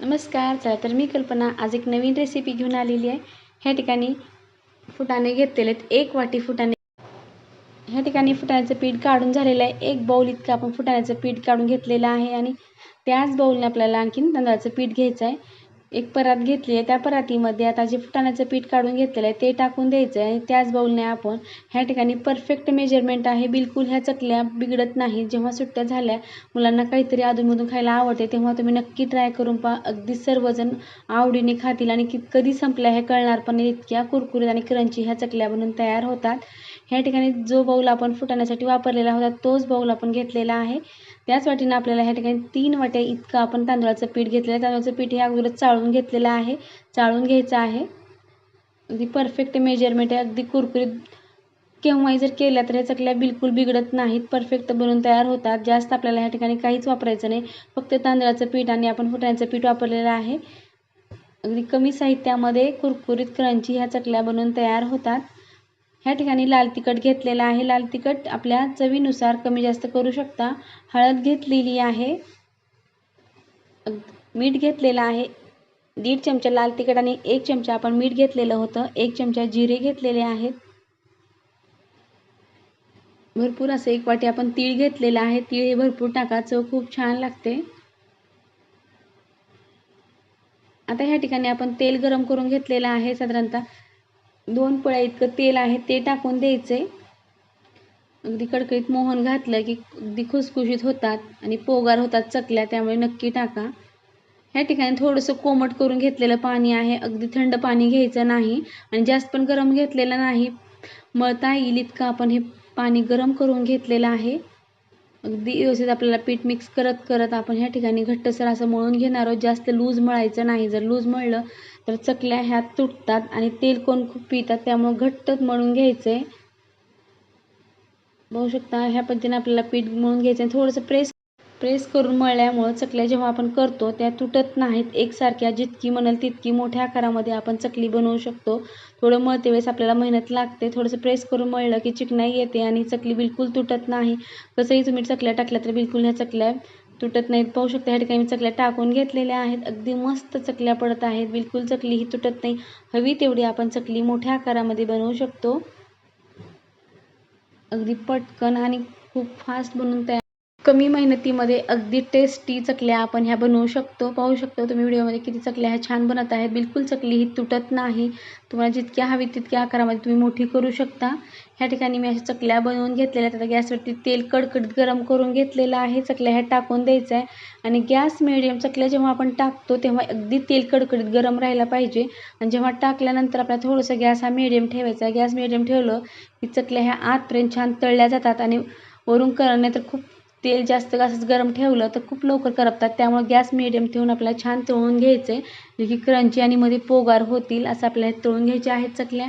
नमस्कार चला तर मी कल्पना आज एक नवीन रेसिपी घेऊन आलेली आहे. ह्या ठिकाणी फुटाणे घेतलेले आहेत एक वाटी फुटाणे. ह्या ठिकाणी फुटाण्याचं पीठ काढून झालेलं आहे. एक बाऊल इतकं आपण फुटाण्याचं पीठ काढून घेतलेलं आहे आणि त्याच बाऊलने आपल्याला आणखीन तांदळाचं पीठ घ्यायचं आहे. एक परात घेतली आहे. त्या परातीमध्ये आता जे फुटाण्याचं पीठ काढून घेतलेलं आहे ते टाकून द्यायचं आहे आणि त्याच बाऊलने आपण ह्या ठिकाणी परफेक्ट मेजरमेंट आहे. बिलकुल ह्या चकल्या बिघडत नाही जेव्हा सुट्ट्या झाल्या मुलांना काहीतरी अधूनमधून खायला आवडते तेव्हा तुम्ही नक्की ट्राय करून पहा. अगदी सर्वजण आवडीने खातील. आणि की कधी संपल्या हे कळणार पण इतक्या कुरकुरीत आणि क्रंची ह्या चकल्या बनून तयार होतात. ह्या ठिकाणी जो बाऊल आपण फुटाण्यासाठी वापरलेला होता तोच बाऊल आपण घेतलेला आहे. त्याच वाटीनं आपल्याला ह्या ठिकाणी तीन वाट्या इतकं आपण तांदळाचं पीठ घेतलेलं आहे. तांदळाचं पीठ हे अगोदरच चाळून घेतलेलं आहे. चाळून घ्यायचं आहे. अगदी परफेक्ट मेजरमेंट आहे. अगदी कुरकुरीत केव्हाही जर केल्या तर ह्या चकल्या बिलकुल बिघडत नाहीत. परफेक्ट बनून तयार होतात. जास्त आपल्याला ह्या ठिकाणी काहीच वापरायचं नाही. फक्त तांदळाचं पीठ आणि आपण फुटाण्याचं पीठ वापरलेलं आहे. अगदी कमी साहित्यामध्ये कुरकुरीत क्रंची ह्या चकल्या बनवून तयार होतात. ह्या ठिकाणी लाल तिखट घेतलेलं आहे. लाल तिखट आपल्या चवीनुसार कमी जास्त करू शकता. हळद घेतलेली आहे. मीठ घेतलेलं आहे. दीड चमचा लाल तिखट आणि एक चमचा आपण मीठ घेतलेलं होतं. एक चमचा जिरे घेतलेले आहेत. भरपूर असं एक वाटी आपण तीळ घेतलेलं आहे. तीळ हे भरपूर टाका. चव खूप छान लागते. आता ह्या ठिकाणी आपण तेल गरम करून घेतलेलं आहे. साधारणतः दोन पळ्या इतकं तेल आहे ते टाकून द्यायचं. आहे अगदी कडकडीत मोहन घातलं की अगदी खुसखुशीत होतात आणि पोगार होतात चकल्या त्यामुळे नक्की टाका. ह्या ठिकाणी थोडंसं कोमट करून घेतलेलं पाणी आहे अगदी थंड पाणी घ्यायचं नाही आणि जास्त पण गरम घेतलेलं नाही. मळता येईल इतकं आपण हे पाणी गरम करून घेतलेलं आहे. अगदी व्यवस्थित आपल्याला पीठ मिक्स करत करत आपण ह्या ठिकाणी घट्टसर असं मळून घेणार आहोत. जास्त लूज मळायचं नाही. जर लूज मळलं तर चकल्या ह्या तुटतात आणि तेल कोण खूप पितात त्यामुळं घट्टच मळून घ्यायचं आहे बघू शकता ह्या पद्धतीने आपल्याला पीठ मळून घ्यायचं आहे थोडंसं प्रेस प्रेस करून मळल्यामुळं चकल्या जेव्हा आपण करतो त्या तुटत नाहीत. एकसारख्या जितकी म्हणाल तितकी मोठ्या आकारामध्ये आपण चकली बनवू शकतो. थोडं मळते वेळेस आपल्याला मेहनत लागते. थोडंसं प्रेस करून मळलं की चिकनाई येते आणि चकली बिलकुल तुटत नाही. कसंही तुम्ही चकल्या टाकल्या तर बिलकुल ह्या चकल्या तुटत नाहीत. पाहू शकता ह्या ठिकाणी मी चकल्या टाकून घेतलेल्या आहेत. अगदी मस्त चकल्या पडत आहेत. बिलकुल चकली ही तुटत नाही. हवी तेवढी आपण चकली मोठ्या आकारामध्ये बनवू शकतो. अगदी पटकन आणि खूप फास्ट बनून तयार कमी मेहनतीमध्ये अगदी टेस्टी चकल्या आपण ह्या बनवू शकतो. पाहू शकतो तुम्ही व्हिडिओमध्ये किती चकल्या ह्या छान बनत आहेत. बिलकुल चकली ही तुटत नाही. तुम्हाला जितक्या हवी तितक्या आकारामध्ये तुम्ही मोठी करू शकता. ह्या ठिकाणी मी अशा चकल्या बनवून घेतलेल्या आहेत. आता गॅसवरती तेल कडकडीत गरम करून घेतलेलं आहे. चकल्या ह्या टाकून द्यायचं आहे आणि गॅस मिडियम चकल्या जेव्हा आपण टाकतो तेव्हा अगदी तेल कडकडीत गरम राहायला पाहिजे. आणि जेव्हा टाकल्यानंतर आपल्याला थोडंसं गॅस हा मिडियम ठेवायचा आहे. गॅस मिडियम ठेवलं की चकल्या ह्या आतपर्यंत छान तळल्या जातात. आणि वरून करणं तर खूप तेल जास्त असंच गरम ठेवलं तर खूप लवकर करपतात. त्यामुळे गॅस मिडियम ठेवून आपल्याला छान तळून घ्यायचं आहे जे की क्रंची आणि मध्ये पोगार होतील असं आपल्याला तळून घ्यायच्या आहेत चकल्या.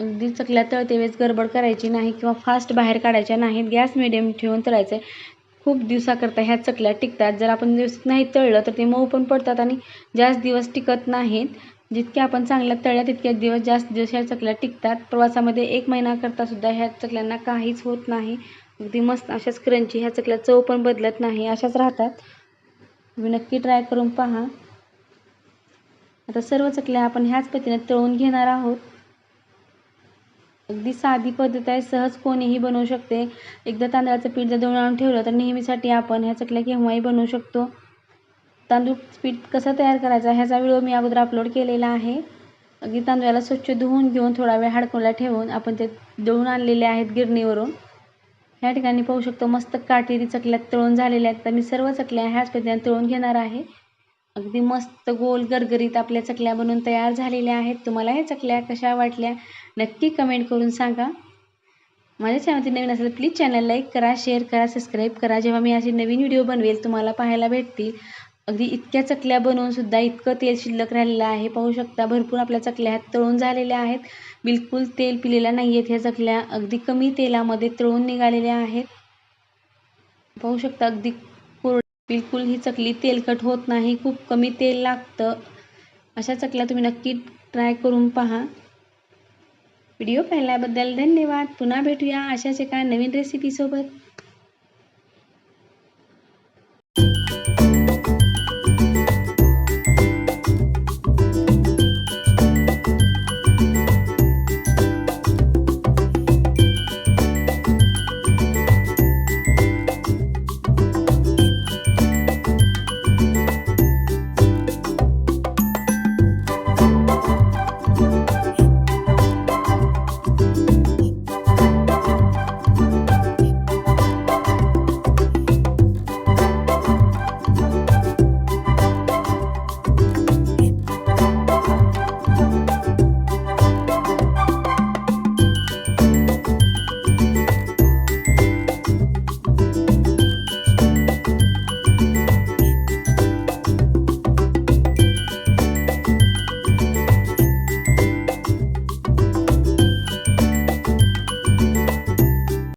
अगदी चकल्या तळते वेळेस गडबड करायची नाही किंवा फास्ट बाहेर काढायच्या नाहीत. गॅस मिडियम ठेवून तळायचं आहे खूप दिवसाकरता ह्या चकल्या टिकतात. जर आपण व्यवस्थित नाही तळलं तर ते मऊ पण पडतात आणि जास्त दिवस टिकत नाहीत. जितक्या आपण चांगल्या तळल्या तितक्या दिवस जास्त दिवस ह्या चकल्या टिकतात. प्रवासामध्ये एक महिना सुद्धा ह्या चकल्यांना काहीच होत नाही. अगदी मस्त अशाच क्रंची ह्या चकल्या चव पण बदलत नाही अशाच राहतात. तुम्ही नक्की ट्राय करून पहा. आता सर्व चकल्या आपण ह्याच पद्धतीने तळून घेणार आहोत. अगदी साधी पद्धत आहे सहज कोणीही बनवू शकते. एकदा तांदळाचं पीठ जर दळून आणून ठेवलं तर नेहमीसाठी आपण ह्या चकल्या केव्हाही बनवू शकतो. तांदूळ पीठ कसं तयार करायचं ह्याचा व्हिडिओ मी अगोदर अपलोड केलेला आहे. अगदी तांदळाला स्वच्छ धुवून घेऊन थोडा वेळ हाडकोला ठेवून आपण ते दळून आणलेले आहेत गिरणीवरून. ह्या ठिकाणी पाहू शकतो मस्त काटेरी चकल्या तळून झालेल्या आहेत. तर मी सर्व चकल्या ह्याच पद्धतीने तळून घेणार आहे. अगदी मस्त गोल गरगरीत आपल्या चकल्या बनवून तयार झालेल्या आहेत. तुम्हाला ह्या चकल्या कशा वाटल्या नक्की कमेंट करून सांगा. माझ्या चॅनलवरती नवीन असेल प्लीज चॅनल लाईक करा शेअर करा सबस्क्राईब करा. जेव्हा मी असे नवीन व्हिडिओ बनवेल तुम्हाला पाहायला भेटतील. अगदी इतक्या चकल्या बनवून सुद्धा इतकं तेल शिल्लक राहिलेलं आहे. पाहू शकता भरपूर आपल्या चकल्या ह्यात तळून झालेल्या आहेत. बिलकुल तेल पिलेलं नाही आहेत ह्या चकल्या. अगदी कमी तेलामध्ये तळून निघालेल्या आहेत. पाहू शकता अगदी कोर बिलकुल ही चकली तेलकट होत नाही. खूप कमी तेल लागतं. अशा चकल्या तुम्ही नक्की ट्राय करून पहा. व्हिडिओ पाहिल्याबद्दल धन्यवाद. पुन्हा भेटूया अशाच एका नवीन रेसिपीसोबत